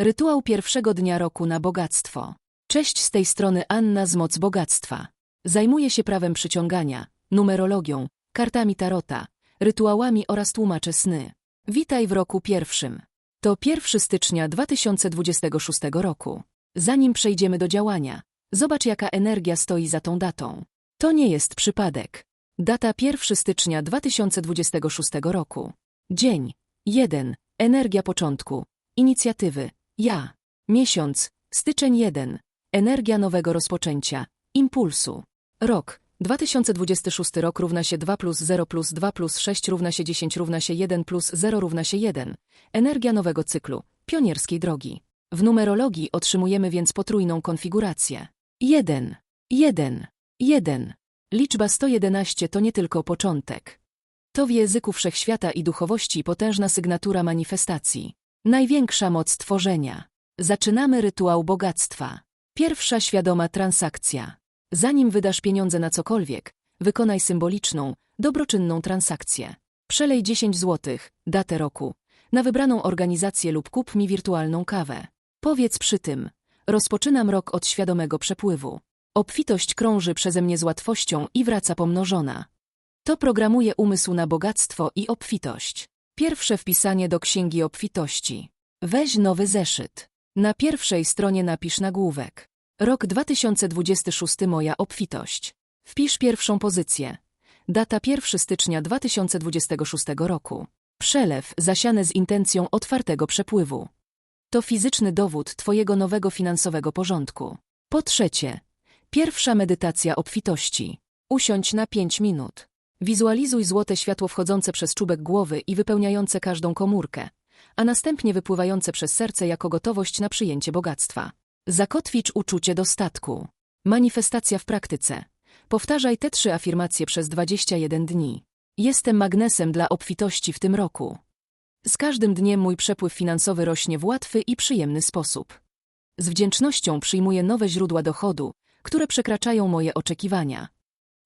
Rytuał pierwszego dnia roku na bogactwo. Cześć z tej strony Anna z Moc Bogactwa. Zajmuję się prawem przyciągania, numerologią, kartami tarota, rytuałami oraz tłumaczę sny. Witaj w roku pierwszym. To 1 stycznia 2026 roku. Zanim przejdziemy do działania, zobacz jaka energia stoi za tą datą. To nie jest przypadek. Data 1 stycznia 2026 roku. Dzień 1. Energia początku. Inicjatywy. Ja. Miesiąc. Styczeń 1. Energia nowego rozpoczęcia. Impulsu. Rok. 2026 rok równa się 2 plus 0 plus 2 plus 6 równa się 10 równa się 1 plus 0 równa się 1. Energia nowego cyklu. Pionierskiej drogi. W numerologii otrzymujemy więc potrójną konfigurację. 1. 1. 1. Liczba 111 to nie tylko początek. To w języku wszechświata i duchowości potężna sygnatura manifestacji. Największa moc tworzenia. Zaczynamy rytuał bogactwa. Pierwsza świadoma transakcja. Zanim wydasz pieniądze na cokolwiek, wykonaj symboliczną, dobroczynną transakcję. Przelej 10 zł, datę roku, na wybraną organizację lub kup mi wirtualną kawę. Powiedz przy tym, rozpoczynam rok od świadomego przepływu. Obfitość krąży przeze mnie z łatwością i wraca pomnożona. To programuje umysł na bogactwo i obfitość. Pierwsze wpisanie do księgi obfitości. Weź nowy zeszyt. Na pierwszej stronie napisz nagłówek. Rok 2026 moja obfitość. Wpisz pierwszą pozycję. Data 1 stycznia 2026 roku. Przelew zasiany z intencją otwartego przepływu. To fizyczny dowód Twojego nowego finansowego porządku. Po trzecie, pierwsza medytacja obfitości. Usiądź na 5 minut. Wizualizuj złote światło wchodzące przez czubek głowy i wypełniające każdą komórkę, a następnie wypływające przez serce jako gotowość na przyjęcie bogactwa. Zakotwicz uczucie dostatku. Manifestacja w praktyce. Powtarzaj te trzy afirmacje przez 21 dni. Jestem magnesem dla obfitości w tym roku. Z każdym dniem mój przepływ finansowy rośnie w łatwy i przyjemny sposób. Z wdzięcznością przyjmuję nowe źródła dochodu, które przekraczają moje oczekiwania.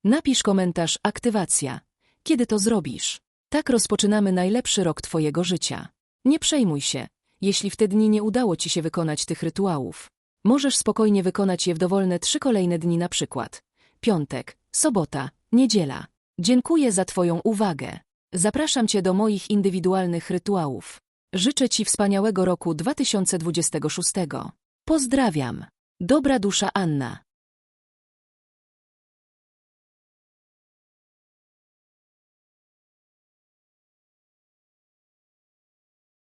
Napisz komentarz aktywacja. Kiedy to zrobisz? Tak rozpoczynamy najlepszy rok Twojego życia. Nie przejmuj się, jeśli w te dni nie udało Ci się wykonać tych rytuałów. Możesz spokojnie wykonać je w dowolne trzy kolejne dni na przykład. Piątek, sobota, niedziela. Dziękuję za Twoją uwagę. Zapraszam Cię do moich indywidualnych rytuałów. Życzę Ci wspaniałego roku 2026. Pozdrawiam. Dobra dusza Anna.